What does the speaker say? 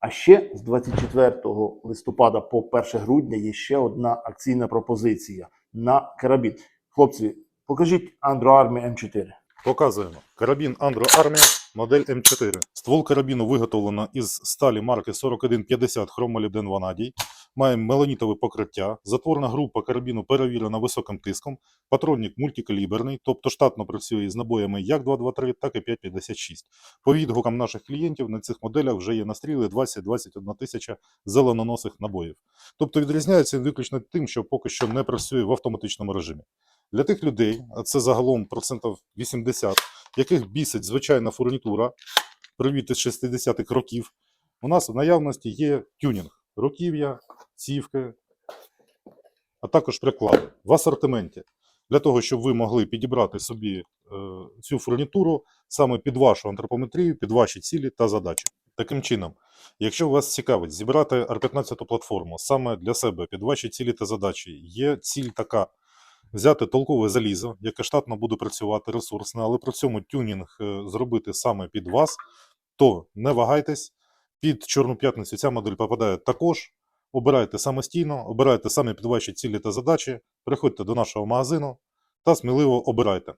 А ще з 24 листопада по 1 грудня є ще одна акційна пропозиція на карабін. Хлопці, покажіть Андроармі Army M4. Показуємо. Карабін Andro Armia, модель М4. Ствол карабіну виготовлено із сталі марки 4150 хромолібден ванадій. Має меланітове покриття. Затворна група карабіну перевірена високим тиском. Патронник мультикаліберний, тобто штатно працює із набоями як 223, так і 5,56. По відгукам наших клієнтів на цих моделях вже є настріли 20-21 тисяча зеленоносих набоїв. Тобто відрізняється він виключно тим, що поки що не працює в автоматичному режимі. Для тих людей, а це загалом процентів 80, яких бісить звичайна фурнітура, привіт із 60-х років, у нас в наявності є тюнінг, руків'я, цівки, а також приклади в асортименті. Для того, щоб ви могли підібрати собі е, цю фурнітуру саме під вашу антропометрію, під ваші цілі та задачі. Таким чином, якщо вас цікавить зібрати R15 платформу саме для себе під ваші цілі та задачі, є ціль така взяти толкове залізо, яке штатно буде працювати ресурсне, але при цьому тюнінг е, зробити саме під вас, то не вагайтесь. Під Чорну п'ятницю ця модель попадає також. Обирайте самостійно, обирайте самі під ваші цілі та задачі, приходьте до нашого магазину та сміливо обирайте.